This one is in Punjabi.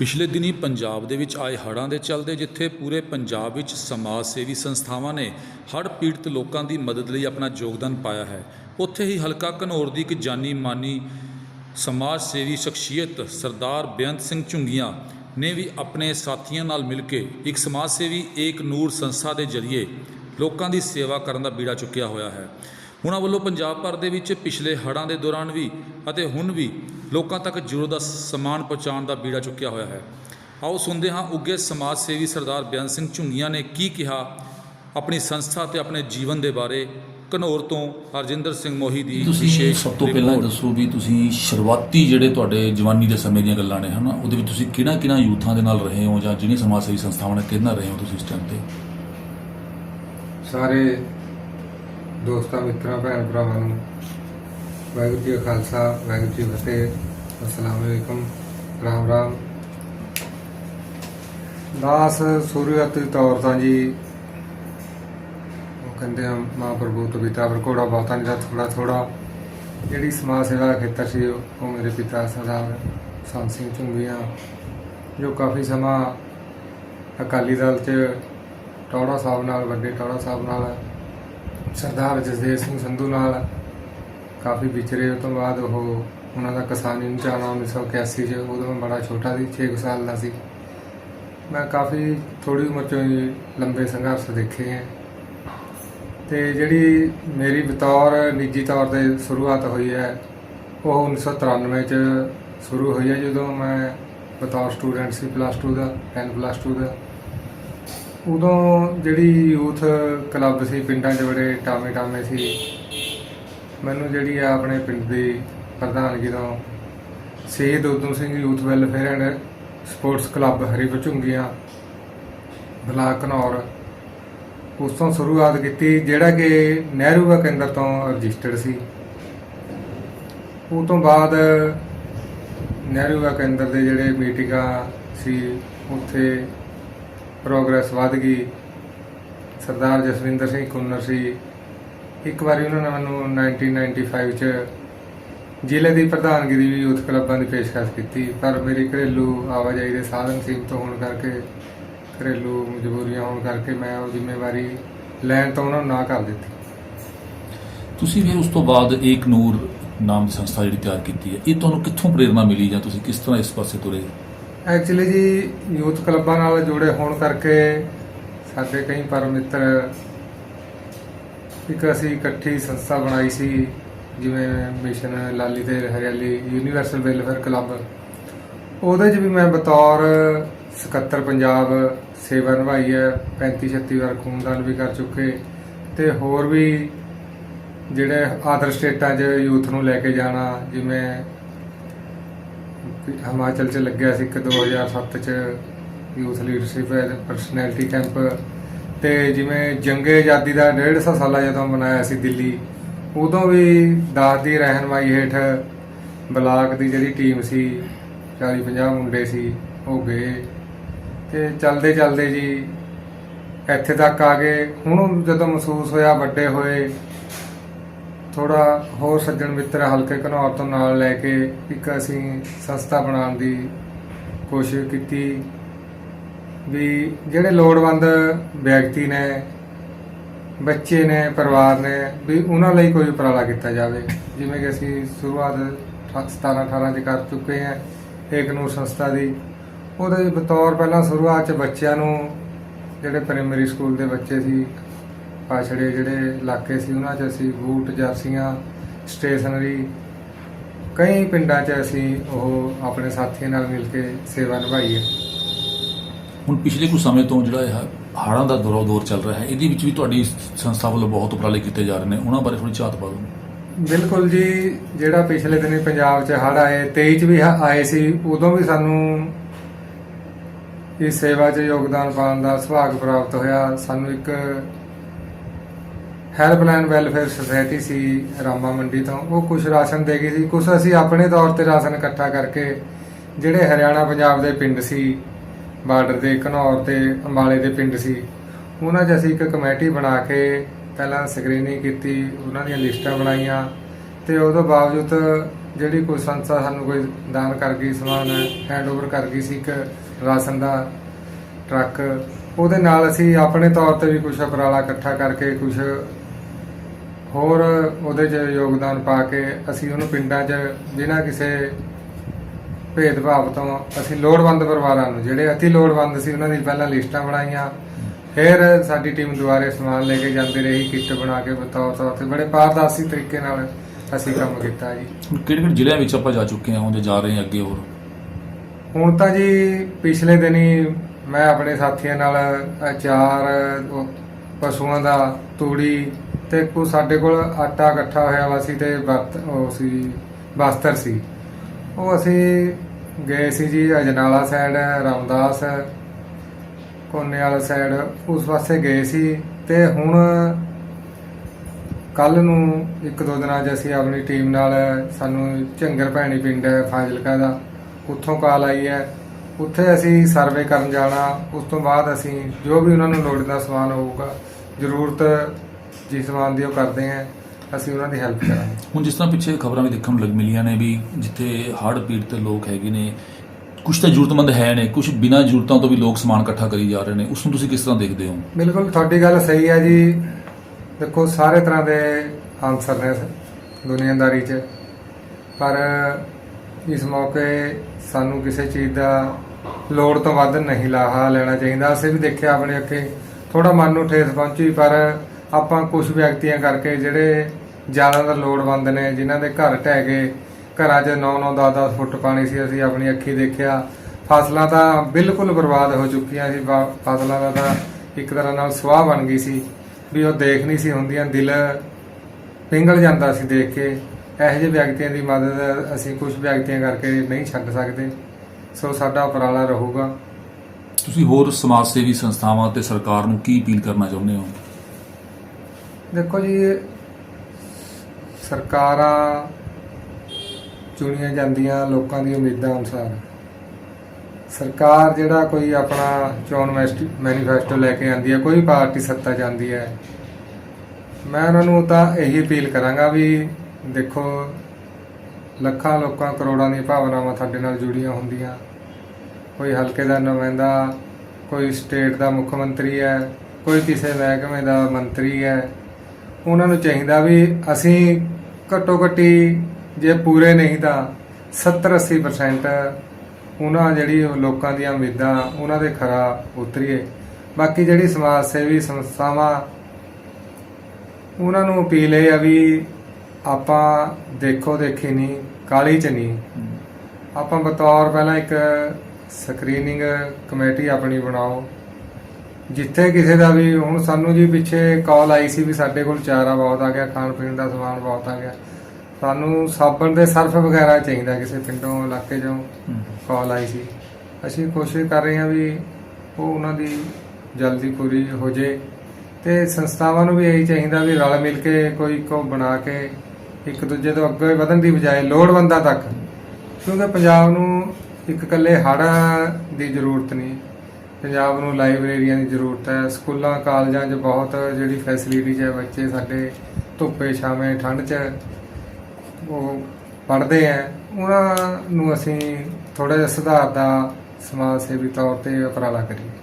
ਪਿਛਲੇ ਦਿਨੀ ਪੰਜਾਬ ਦੇ ਵਿੱਚ ਆਏ ਹੜ੍ਹਾਂ ਦੇ ਚੱਲਦੇ ਜਿੱਥੇ ਪੂਰੇ ਪੰਜਾਬ ਵਿੱਚ ਸਮਾਜ ਸੇਵੀ ਸੰਸਥਾਵਾਂ ਨੇ ਹੜ੍ਹ ਪੀੜਤ ਲੋਕਾਂ ਦੀ ਮਦਦ ਲਈ ਆਪਣਾ ਯੋਗਦਾਨ ਪਾਇਆ ਹੈ। ਉੱਥੇ ਹੀ ਹਲਕਾ ਘਨੌਰ ਦੀ ਇੱਕ ਜਾਨੀ ਮਾਨੀ ਸਮਾਜ ਸੇਵੀ ਸ਼ਖਸੀਅਤ ਸਰਦਾਰ ਬੇਅੰਤ ਸਿੰਘ ਝੁੰਗੀਆਂ ਨੇ ਵੀ ਆਪਣੇ ਸਾਥੀਆਂ ਨਾਲ ਮਿਲ ਕੇ ਇੱਕ ਸਮਾਜ ਸੇਵੀ ਏਕ ਨੂਰ ਸੰਸਥਾ ਦੇ ਜ਼ਰੀਏ ਲੋਕਾਂ ਦੀ ਸੇਵਾ ਕਰਨ ਦਾ ਬੀੜਾ ਚੁੱਕਿਆ ਹੋਇਆ ਹੈ। ਉਹਨਾਂ ਵੱਲੋਂ ਪੰਜਾਬ ਭਰ ਦੇ ਵਿੱਚ ਪਿਛਲੇ ਹੜ੍ਹਾਂ ਦੇ ਦੌਰਾਨ ਵੀ ਅਤੇ ਹੁਣ ਵੀ ਲੋਕਾਂ ਤੱਕ ਜ਼ਰੂਰਤ ਦਾ ਸਮਾਨ ਪਹੁੰਚਾਉਣ ਦਾ ਬੀੜਾ ਚੁੱਕਿਆ ਹੋਇਆ ਹੈ ਆਓ ਸੁਣਦੇ ਹਾਂ ਉੱਗੇ ਸਮਾਜ ਸੇਵੀ ਸਰਦਾਰ ਬੇਅੰਤ ਸਿੰਘ ਝੁੰਗੀਆਂ ਨੇ ਕੀ ਕਿਹਾ ਆਪਣੀ ਸੰਸਥਾ ਤੇ ਆਪਣੇ ਜੀਵਨ ਦੇ ਬਾਰੇ ਘਨੌਰ ਤੋਂ ਹਰਜਿੰਦਰ ਸਿੰਘ ਮੋਹੀ ਦੀ ਤੁਸੀਂ ਵਿਸ਼ੇਸ਼ ਸਭ ਤੋਂ ਪਹਿਲਾਂ। ਦੱਸੋ ਵੀ ਤੁਸੀਂ ਸ਼ੁਰੂਆਤੀ ਜਿਹੜੇ ਤੁਹਾਡੇ ਜਵਾਨੀ ਦੇ ਸਮੇਂ ਦੀਆਂ ਗੱਲਾਂ ਨੇ ਹਨਾ ਉਹਦੇ ਵਿੱਚ ਤੁਸੀਂ ਕਿਹੜਾ ਕਿਹੜਾ ਯੂਥਾਂ ਦੇ ਨਾਲ ਰਹੇ ਹੋ ਜਾਂ ਜਿਹੜੀਆਂ ਸਮਾਜ ਸੇਵੀ ਸੰਸਥਾਵਾਂ ਨਾਲ ਕਿਹਦੇ ਨਾਲ ਰਹੇ ਹੋ ਤੁਸੀਂ ਇਸ ਟਾਈਮ ਤੇ ਸਾਰੇ ਦੋਸਤਾਂ ਮਿੱਤਰਾਂ ਭੈਣ ਭਰਾਵਾਂ ਨੂੰ ਵਾਹਿਗੁਰੂ ਜੀ ਕਾ ਖਾਲਸਾ, ਵਾਹਿਗੁਰੂ ਜੀ ਫਤਿਹ। ਅਸਲਾਮ ਅਲੈਕਮ। ਰਾਮ ਰਾਮ। ਦਾਸ ਸੂਰਯਤ ਤੌਰ ਤਾਂ ਜੀ, ਉਹ ਕਹਿੰਦੇ ਆ, ਮਹਾਂਪ੍ਰਭੂ ਤੋਂ ਪਿਤਾ ਪਰ ਕੋੜਾ ਬਹੁਤਾ ਨਹੀਂ ਥੋੜਾ ਥੋੜਾ ਜਿਹੜੀ ਸਮਾਜ ਸੇਵਾ ਦਾ ਖੇਤਰ ਸੀ, ਉਹ ਮੇਰੇ ਪਿਤਾ ਸਰਦਾਰ ਸੰਤ ਸਿੰਘ ਝੁੰਗੀਆਂ ਜੋ ਕਾਫੀ ਸਮਾਂ ਅਕਾਲੀ ਦਲ 'ਚ ਟੌੜਾ ਸਾਹਿਬ ਨਾਲ, ਵੱਡੇ ਟੌੜਾ ਸਾਹਿਬ ਨਾਲ, ਸਰਦਾਰ ਜਸਦੇਵ ਸਿੰਘ ਸੰਧੂ ਨਾਲ ਕਾਫੀ ਵਿਚਰੇ ਉਹ ਤੋਂ ਬਾਅਦ ਉਹ ਉਹਨਾਂ ਦਾ ਕਿਸਾਨੀ ਨੂੰ ਚਾਹਣਾ 1981 ਚ, ਉਦੋਂ ਮੈਂ ਬੜਾ ਛੋਟਾ ਸੀ 6 ਸਾਲ ਦਾ ਸੀ। ਮੈਂ ਕਾਫੀ ਥੋੜੀ ਉਮਰ ਚੋਂ ਹੀ ਲੰਬੇ ਸੰਘਰਸ਼ ਦੇਖੇ ਹੈ। ਤੇ ਜਿਹੜੀ ਮੇਰੀ ਬਤੌਰ, ਨਿੱਜੀ ਤੌਰ ਤੇ ਸ਼ੁਰੂਆਤ ਹੋਈ ਹੈ, ਉਹ 1993 ਚ ਸ਼ੁਰੂ ਹੋਈ ਹੈ, ਜਦੋਂ ਮੈਂ ਬਤੌਰ ਸਟੂਡੈਂਟ ਸੀ ਪਲੱਸ 2 ਦਾ 10 ਪਲੱਸ 2 ਦਾ। ਉਦੋਂ ਜਿਹੜੀ ਯੂਥ ਕਲੱਬ ਸੀ, ਪਿੰਡਾਂ 'ਚ ਬੜੇ ਟਾਮੇ ਟਾਮੇ ਸੀ ਮੈਨੂੰ ਜਿਹੜੀ ਆ ਆਪਣੇ ਪਿੰਡ ਦੀ ਪ੍ਰਧਾਨਗੀ ਤੋਂ ਸ਼ਹੀਦ Udham Singh youth welfare and sports club Hari Jhungian block Ghanaur ਉਸ ਤੋਂ ਸ਼ੁਰੂਆਤ ਕੀਤੀ ਜਿਹੜਾ ਕਿ ਨਹਿਰੂ ਕੇਂਦਰ ਤੋਂ ਰਜਿਸਟਰਡ ਸੀ। ਉਹ ਤੋਂ ਬਾਅਦ ਨਹਿਰੂ ਕੇਂਦਰ ਦੇ ਜਿਹੜੇ ਮੀਟਿੰਗਾਂ ਸੀ, ਉੱਥੇ ਪ੍ਰੋਗਰੈਸ ਵੱਧ ਗਈ। ਸਰਦਾਰ ਜਸਵਿੰਦਰ ਸਿੰਘ ਕੁੰਨਰ ਸੀ ਇੱਕ ਵਾਰੀ ਉਹਨਾਂ ਨੇ ਮੈਨੂੰ 1995 ਚ ਜ਼ਿਲ੍ਹੇ ਦੀ ਪ੍ਰਧਾਨਗੀ ਦੀ ਵੀ ਯੂਥ ਕਲੱਬਾਂ ਦੀ ਪੇਸ਼ਕਸ਼ ਕੀਤੀ ਪਰ ਮੇਰੀ ਘਰੇਲੂ ਆਵਾਜਾਈ ਦੇ ਸਾਧਨ ਸੀਮਤ ਹੋਣ ਕਰਕੇ ਘਰੇਲੂ ਮਜਬੂਰੀਆਂ ਹੋਣ ਕਰਕੇ ਮੈਂ ਉਹ ਜ਼ਿੰਮੇਵਾਰੀ ਲੈਣ ਤੋਂ ਉਹਨਾਂ ਨੂੰ ਨਾ ਕਰ ਦਿੱਤੀ। ਤੁਸੀਂ ਫਿਰ ਉਸ ਤੋਂ ਬਾਅਦ ਏਕ ਨੂਰ ਨਾਮ ਦੀ ਸੰਸਥਾ ਜਿਹੜੀ ਤਿਆਰ ਕੀਤੀ ਹੈ ਇਹ ਤੁਹਾਨੂੰ ਕਿੱਥੋਂ ਪ੍ਰੇਰਣਾ ਮਿਲੀ ਜਾਂ ਤੁਸੀਂ ਕਿਸ ਤਰ੍ਹਾਂ ਇਸ ਪਾਸੇ ਤੁਰੇ? ਐਕਚੁਅਲੀ ਜੀ ਯੂਥ ਕਲੱਬਾਂ ਨਾਲ ਜੁੜੇ ਹੋਣ ਕਰਕੇ ਸਾਡੇ ਕਈ ਪਰਮ ਮਿੱਤਰ ਇੱਕ ਅਸੀਂ ਇਕੱਠੀ ਸੰਸਥਾ ਬਣਾਈ ਸੀ, ਜਿਵੇਂ ਮਿਸ਼ਨ ਲਾਲੀ ਤੇ ਹਰਿਆਲੀ ਯੂਨੀਵਰਸਲ ਵੈਲਫੇਅਰ ਕਲੱਬ ਉਹਦੇ 'ਚ ਵੀ ਮੈਂ ਬਤੌਰ ਸਕੱਤਰ ਪੰਜਾਬ ਸੇਵਾ ਨਿਭਾਈ ਹੈ 35 36 ਵਾਰ ਖੂਨਦਾਨ ਵੀ ਕਰ ਚੁੱਕੇ। ਤੇ ਹੋਰ ਵੀ ਜਿਹੜੇ ਆਦਰ ਸਟੇਟਾਂ 'ਚ ਯੂਥ ਨੂੰ ਲੈ ਕੇ ਜਾਣਾ, ਜਿਵੇਂ ਹਿਮਾਚਲ 'ਚ ਲੱਗਿਆ ਸੀ ਇੱਕ 2007 'ਚ, ਯੂਥ ਲੀਡਰਸ਼ਿਪ ਪਰਸਨੈਲਿਟੀ ਕੈਂਪ ਤੇ ਜਿਵੇਂ ਜੰਗੇ ਆਜ਼ਾਦੀ ਦਾ 150 ਸਾਲਾ ਜਦੋਂ ਮਨਾਇਆ ਸੀ ਦਿੱਲੀ, ਉਦੋਂ ਵੀ ਦਾਸ ਦੀ ਰਹਿਨਮਾਈ ਹੇਠ ਬਲਾਕ ਦੀ ਜਿਹੜੀ ਟੀਮ ਸੀ 40 50 ਮੁੰਡੇ ਸੀ, ਉਹ ਗਏ। ਤੇ ਚੱਲਦੇ ਚਲਦੇ ਜੀ ਇੱਥੇ ਤੱਕ ਆ ਗਏ। ਹੁਣ ਜਦੋਂ ਮਹਿਸੂਸ ਹੋਇਆ ਵੱਡੇ ਹੋਏ ਥੋੜਾ ਹੋਰ ਸੱਜਣ ਮਿੱਤਰ ਹਲਕੇ ਘਨੌਰ ਤੋਂ ਨਾਲ ਲੈ ਕੇ ਇੱਕ ਅਸੀਂ ਸੰਸਥਾ ਬਣਾਉਣ ਦੀ ਕੋਸ਼ਿਸ਼ ਕੀਤੀ। ਵੀ ਜਿਹੜੇ ਲੋੜਵੰਦ ਵਿਅਕਤੀ ਨੇ, ਬੱਚੇ ਨੇ, ਪਰਿਵਾਰ ਨੇ, ਵੀ ਉਹਨਾਂ ਲਈ ਕੋਈ ਉਪਰਾਲਾ ਕੀਤਾ ਜਾਵੇ। ਜਿਵੇਂ ਕਿ ਅਸੀਂ ਸ਼ੁਰੂਆਤ 17 18 ਚ ਕਰ ਚੁੱਕੇ ਹਾਂ, ਏਕ ਨੂਰ ਸੰਸਥਾ ਦੀ। ਉਹਦੇ ਬਤੌਰ ਪਹਿਲਾਂ ਸ਼ੁਰੂਆਤ ਚ ਬੱਚਿਆਂ ਨੂੰ, ਜਿਹੜੇ ਪ੍ਰਾਇਮਰੀ ਸਕੂਲ ਦੇ ਬੱਚੇ ਸੀ, ਪਾਛੜੇ ਜਿਹੜੇ ਇਲਾਕੇ ਸੀ, ਉਹਨਾਂ 'ਚ ਅਸੀਂ ਬੂਟ, ਜਰਸੀਆਂ, ਸਟੇਸ਼ਨਰੀ, ਕਈ ਪਿੰਡਾਂ 'ਚ ਅਸੀਂ ਉਹ ਆਪਣੇ ਸਾਥੀਆਂ ਨਾਲ ਮਿਲ ਕੇ ਸੇਵਾ ਨਿਭਾਈ ਹੈ। ਹੁਣ ਪਿਛਲੇ ਕੁਝ ਸਮੇਂ ਤੋਂ ਜਿਹੜਾ ਇਹ ਹਾੜਾਂ ਦਾ ਦੌਰ ਦੌਰ ਚੱਲ ਰਿਹਾ ਹੈ, ਇਹਦੇ ਵਿੱਚ ਵੀ ਤੁਹਾਡੀ ਸੰਸਥਾ ਵੱਲੋਂ ਬਹੁਤ ਉਪਰਾਲੇ ਕੀਤੇ ਜਾ ਰਹੇ ਨੇ, ਉਹਨਾਂ ਬਾਰੇ ਥੋੜੀ ਝਾਤ ਪਾ ਦਿਓ ਬਿਲਕੁਲ ਜੀ, ਜਿਹੜਾ ਪਿਛਲੇ ਦਿਨੀ ਪੰਜਾਬ 'ਚ ਹੜ੍ਹ ਆਏ 23 'ਚ ਵੀ ਆਏ ਸੀ, ਉਦੋਂ ਵੀ ਸਾਨੂੰ ਇਸ ਸੇਵਾ 'ਚ ਯੋਗਦਾਨ ਪਾਉਣ ਦਾ ਸੁਭਾਗ ਪ੍ਰਾਪਤ ਹੋਇਆ। ਸਾਨੂੰ ਇੱਕ ਹੈਲਪਲਾਈਨ ਵੈਲਫੇਅਰ ਸੁਸਾਇਟੀ ਸੀ ਰਾਮਾ ਮੰਡੀ ਤੋਂ, ਉਹ ਕੁਝ ਰਾਸ਼ਨ ਦੇ ਗਈ ਸੀ। ਕੁਝ ਅਸੀਂ ਆਪਣੇ ਤੌਰ ਤੇ ਰਾਸ਼ਨ ਇਕੱਠਾ ਕਰਕੇ, ਜਿਹੜੇ ਹਰਿਆਣਾ ਪੰਜਾਬ ਦੇ ਪਿੰਡ ਸੀ ਬਾਰਡਰ ਦੇ ਘਨੌਰ ਤੇ ਅੰਬਾਲੇ ਦੇ ਪਿੰਡ ਸੀ। ਉਹਨਾਂ 'ਚ ਅਸੀਂ ਇੱਕ ਕਮੇਟੀ ਬਣਾ ਕੇ ਪਹਿਲਾਂ ਸਕਰੀਨਿੰਗ ਕੀਤੀ, ਉਹਨਾਂ ਦੀਆਂ ਲਿਸਟਾਂ ਬਣਾਈਆਂ ਤੇ ਉਹਦੇ ਬਾਵਜੂਦ ਜਿਹੜੀ ਕੋਈ ਸੰਸਥਾ ਸਾਨੂੰ ਕੋਈ ਦਾਨ ਕਰ ਗਈ, ਸਮਾਨ ਹੈਂਡਓਵਰ ਕਰ ਗਈ ਸੀ ਇੱਕ ਰਾਸ਼ਨ ਦਾ ਟਰੱਕ, ਉਹਦੇ ਨਾਲ ਅਸੀਂ ਆਪਣੇ ਤੌਰ ਤੇ ਵੀ ਕੁਝ ਉਪਰਾਲਾ ਇਕੱਠਾ ਕਰਕੇ ਕੁਝ ਹੋਰ ਉਹਦੇ 'ਚ ਯੋਗਦਾਨ ਪਾ ਕੇ ਅਸੀਂ ਉਹਨੂੰ ਪਿੰਡਾਂ 'ਚ ਬਿਨਾਂ ਕਿਸੇ ਭੇਦਭਾਵ ਤੋਂ ਅਸੀਂ ਲੋੜਵੰਦ ਪਰਿਵਾਰਾਂ ਨੂੰ ਜਿਹੜੇ ਅਤੀ ਲੋੜਵੰਦ ਸੀ ਉਹਨਾਂ ਦੀ ਪਹਿਲਾਂ ਲਿਸਟਾਂ ਬਣਾਈਆਂ। ਫਿਰ ਸਾਡੀ ਟੀਮ ਦੁਆਰੇ ਸਮਾਨ ਲੈ ਕੇ ਜਾਂਦੀ ਰਹੀ ਕਿੱਟ ਬਣਾ ਕੇ ਬਤੌਰ ਤੌਰ ਤੇ। ਬੜੇ ਪਾਰਦਰਸ਼ੀ ਤਰੀਕੇ ਨਾਲ ਅਸੀਂ ਕੰਮ ਕੀਤਾ ਜੀ। ਕਿਹੜੇ ਕਿਹੜੇ ਜ਼ਿਲ੍ਹਿਆਂ ਵਿੱਚ ਆਪਾਂ ਜਾ ਚੁੱਕੇ ਹਾਂ ਉਹਦੇ ਜਾ ਰਹੇ ਹਾਂ ਅੱਗੇ ਹੋਰ? ਹੁਣ ਤਾਂ ਜੀ ਪਿਛਲੇ ਦਿਨੀ ਮੈਂ ਆਪਣੇ ਸਾਥੀਆਂ ਨਾਲ ਅਚਾਰ ਪਸ਼ੂਆਂ ਦਾ ਤੂੜੀ ਤੇ ਕੋ ਸਾਡੇ ਕੋਲ ਆਟਾ ਇਕੱਠਾ ਹੋਇਆ ਵਾ ਸੀ ਤੇ ਉਹ ਸੀ ਬਸਤਰ ਸੀ। ਉਹ ਅਸੀਂ ਗਏ ਸੀ ਜੀ ਅਜਨਾਲਾ ਸਾਈਡ ਰਾਮਦਾਸ ਕੋਨੇ ਵਾਲਾ ਸਾਈਡ ਉਸ ਪਾਸੇ ਗਏ ਸੀ ਤੇ ਹੁਣ ਕੱਲ ਨੂੰ ਇੱਕ ਦੋ ਦਿਨਾਂ 'ਚ ਅਸੀਂ ਆਪਣੀ ਟੀਮ ਨਾਲ ਸਾਨੂੰ ਝੰਗਰ ਭੈਣੀ ਪਿੰਡ ਹੈ ਫਾਜ਼ਿਲਕਾ ਦਾ ਉੱਥੋਂ ਕਾਲ ਆਈ ਹੈ। ਉੱਥੇ ਅਸੀਂ ਸਰਵੇ ਕਰਨ ਜਾਣਾ, ਉਸ ਤੋਂ ਬਾਅਦ ਅਸੀਂ ਜੋ ਵੀ ਉਹਨਾਂ ਨੂੰ ਲੋੜੀਂਦਾ ਸਮਾਨ ਹੋਊਗਾ ਜ਼ਰੂਰਤ ਜਿਸ ਸਮਾਨ ਦੀ ਉਹ ਕਰਦੇ ਹਾਂ। ਅਸੀਂ ਉਹਨਾਂ ਦੀ ਹੈਲਪ ਕਰਾਂਗੇ। ਹੁਣ ਜਿਸ ਤਰ੍ਹਾਂ ਪਿੱਛੇ ਖਬਰਾਂ ਵੀ ਦੇਖਣ ਨੂੰ ਲੱਗ ਮਿਲੀਆਂ ਨੇ ਵੀ ਜਿੱਥੇ ਹੜ੍ਹ ਪੀੜਤ ਲੋਕ ਹੈਗੇ ਨੇ ਕੁਝ ਤਾਂ ਜ਼ਰੂਰਤਮੰਦ ਹੈ ਨੇ ਕੁਝ ਬਿਨਾਂ ਜ਼ਰੂਰਤਾਂ ਤੋਂ ਵੀ ਲੋਕ ਸਮਾਨ ਇਕੱਠਾ ਕਰੀ ਜਾ ਰਹੇ ਨੇ ਉਸ ਨੂੰ ਤੁਸੀਂ ਕਿਸ ਤਰ੍ਹਾਂ ਦੇਖਦੇ ਹੋ? ਬਿਲਕੁਲ ਤੁਹਾਡੀ ਗੱਲ ਸਹੀ ਹੈ ਜੀ। ਦੇਖੋ ਸਾਰੇ ਤਰ੍ਹਾਂ ਦੇ ਆਨਸਰ ਨੇ ਦੁਨੀਆਦਾਰੀ 'ਚ। ਪਰ ਇਸ ਮੌਕੇ ਸਾਨੂੰ ਕਿਸੇ ਚੀਜ਼ ਦਾ ਲੋੜ ਤੋਂ ਵੱਧ ਨਹੀਂ ਲਾਹਾ ਲੈਣਾ ਚਾਹੀਦਾ। ਅਸੀਂ ਵੀ ਦੇਖਿਆ ਆਪਣੇ ਅੱਗੇ ਥੋੜਾ ਮਨ ਨੂੰ ਠੇਸ ਪਹੁੰਚੀ ਪਰ ਆਪਾਂ ਕੁਝ ਵਿਅਕਤੀਆਂ ਕਰਕੇ ਜਿਹੜੇ ਜ਼ਿਆਦਾਤਰ ਲੋੜਵੰਦ ਨੇ, ਜਿਨ੍ਹਾਂ ਦੇ ਘਰ ਢਹਿ ਗਏ, ਘਰਾਂ 'ਚ 9-9 10-10 ਫੁੱਟ ਪਾਣੀ ਸੀ, ਅਸੀਂ ਆਪਣੀ ਅੱਖੀ ਦੇਖਿਆ। ਫਸਲਾਂ ਤਾਂ ਬਿਲਕੁਲ ਬਰਬਾਦ ਹੋ ਚੁੱਕੀਆਂ ਸੀ, ਬਾ- ਫਸਲਾਂ ਦਾ ਤਾਂ ਇੱਕ ਤਰ੍ਹਾਂ ਨਾਲ ਸੁਆਹ ਬਣ ਗਈ ਸੀ, ਵੀ ਉਹ ਦੇਖ ਨਹੀਂ ਸੀ ਹੁੰਦੀਆਂ, ਦਿਲ ਪਿੰਗਲ ਜਾਂਦਾ ਸੀ ਦੇਖ ਕੇ। ਇਹੋ ਜਿਹੇ ਵਿਅਕਤੀਆਂ ਦੀ ਮਦਦ ਅਸੀਂ ਕੁਝ ਵਿਅਕਤੀਆਂ ਕਰਕੇ ਨਹੀਂ ਛੱਡ ਸਕਦੇ। ਸੋ ਸਾਡਾ ਉਪਰਾਲਾ ਰਹੂਗਾ। ਤੁਸੀਂ ਹੋਰ ਸਮਾਜ ਸੇਵੀ ਸੰਸਥਾਵਾਂ ਤੇ ਸਰਕਾਰ ਨੂੰ ਕੀ ਅਪੀਲ ਕਰਨਾ ਚਾਹੁੰਦੇ ਹੋ? ਦੇਖੋ ਜੀ ਸਰਕਾਰਾਂ ਚੁਣੀਆਂ ਜਾਂਦੀਆਂ ਲੋਕਾਂ ਦੀ ਉਮੀਦਾਂ ਅਨੁਸਾਰ। ਸਰਕਾਰ ਜਿਹੜਾ ਕੋਈ ਆਪਣਾ ਚੋਣ ਮੈਨੀਫੈਸਟੋ ਲੈ ਕੇ ਆਂਦੀ ਹੈ, ਕੋਈ ਪਾਰਟੀ ਸੱਤਾ ਜਾਂਦੀ ਹੈ, ਮੈਂ ਉਹਨਾਂ ਨੂੰ ਤਾਂ ਇਹੀ ਅਪੀਲ ਕਰਾਂਗਾ ਵੀ ਦੇਖੋ, ਲੱਖਾਂ ਲੋਕਾਂ, ਕਰੋੜਾਂ ਦੀਆਂ ਭਾਵਨਾਵਾਂ ਸਾਡੇ ਨਾਲ ਜੁੜੀਆਂ ਹੁੰਦੀਆਂ। ਕੋਈ ਹਲਕੇ ਦਾ ਨੁਮਾਇੰਦਾ, ਕੋਈ ਸਟੇਟ ਦਾ ਮੁੱਖ ਮੰਤਰੀ ਹੈ, ਕੋਈ ਕਿਸੇ ਮਹਿਕਮੇ ਦਾ ਮੰਤਰੀ ਹੈ ਉਹਨਾਂ ਨੂੰ ਚਾਹੀਦਾ ਵੀ ਅਸੀਂ ਘੱਟੋ ਘੱਟੀ ਜੇ ਪੂਰੇ ਨਹੀਂ ਤਾਂ 70 80% ਉਹਨਾਂ ਜਿਹੜੀ ਲੋਕਾਂ ਦੀਆਂ ਉਮੀਦਾਂ ਉਹਨਾਂ ਦੇ ਖਰਾ ਉਤਰੀਏ। ਬਾਕੀ ਜਿਹੜੀ ਸਮਾਜ ਸੇਵੀ ਸੰਸਥਾਵਾਂ ਉਹਨਾਂ ਨੂੰ ਅਪੀਲ ਆ ਵੀ ਆਪਾਂ ਦੇਖੋ ਦੇਖੀ ਨਹੀਂ ਕਾਲੀ ਚ ਨਹੀਂ। ਆਪਾਂ ਬਤੌਰ ਪਹਿਲਾਂ ਇੱਕ ਸਕਰੀਨਿੰਗ ਕਮੇਟੀ ਆਪਣੀ ਬਣਾਓ। ਜਿੱਥੇ ਕਿਸੇ ਦਾ ਵੀ ਹੁਣ ਸਾਨੂੰ ਜੀ ਪਿੱਛੇ ਕਾਲ ਆਈ ਸੀ ਵੀ ਸਾਡੇ ਕੋਲ ਚਾਰਾ ਬਹੁਤ ਆ ਗਿਆ ਖਾਣ ਪੀਣ ਦਾ ਸਮਾਨ ਬਹੁਤ ਆ ਗਿਆ। ਸਾਨੂੰ ਸਾਬਣ ਦੇ ਸਰਫ ਵਗੈਰਾ ਚਾਹੀਦਾ ਕਿਸੇ ਪਿੰਡੋਂ ਇਲਾਕੇ ਚੋਂ ਕਾਲ ਆਈ ਸੀ। ਅਸੀਂ ਕੋਸ਼ਿਸ਼ ਕਰ ਰਹੇ ਹਾਂ ਵੀ ਉਹ ਉਹਨਾਂ ਦੀ ਜਲਦੀ ਪੂਰੀ ਹੋ ਜੇ ਤੇ ਸੰਸਥਾਵਾਂ ਨੂੰ ਵੀ ਇਹੀ ਚਾਹੀਦਾ ਵੀ ਰਲ ਮਿਲ ਕੇ ਕੋਈ ਕੋ ਬਣਾ ਕੇ ਇੱਕ ਦੂਜੇ ਤੋਂ ਅੱਗੇ ਵਧਣ ਦੀ ਬਜਾਏ ਲੋੜਵੰਦਾਂ ਤੱਕ। ਕਿਉਂਕਿ ਪੰਜਾਬ ਨੂੰ ਇੱਕ ਇਕੱਲੇ ਹੜ੍ਹਾਂ ਦੀ ਜ਼ਰੂਰਤ ਨਹੀਂ। ਪੰਜਾਬ ਨੂੰ ਲਾਇਬ੍ਰੇਰੀਆਂ ਦੀ ਜ਼ਰੂਰਤ ਹੈ, ਸਕੂਲਾਂ, ਕਾਲਜਾਂ 'ਚ ਬਹੁਤ ਜਿਹੜੀ ਫੈਸਿਲਿਟੀਜ਼ ਹੈ ਬੱਚੇ ਸਾਡੇ ਧੁੱਪੇ, ਛਾਵੇਂ, ਠੰਡ 'ਚ ਉਹ ਪੜ੍ਹਦੇ ਆ ਉਹਨਾਂ ਨੂੰ ਅਸੀਂ ਥੋੜਾ ਜਿਹਾ ਸੁਧਾਰ ਦਾ ਸਮਾਜ ਸੇਵੀ ਤੌਰ ਤੇ ਉਪਰਾਲਾ ਕਰੀਏ।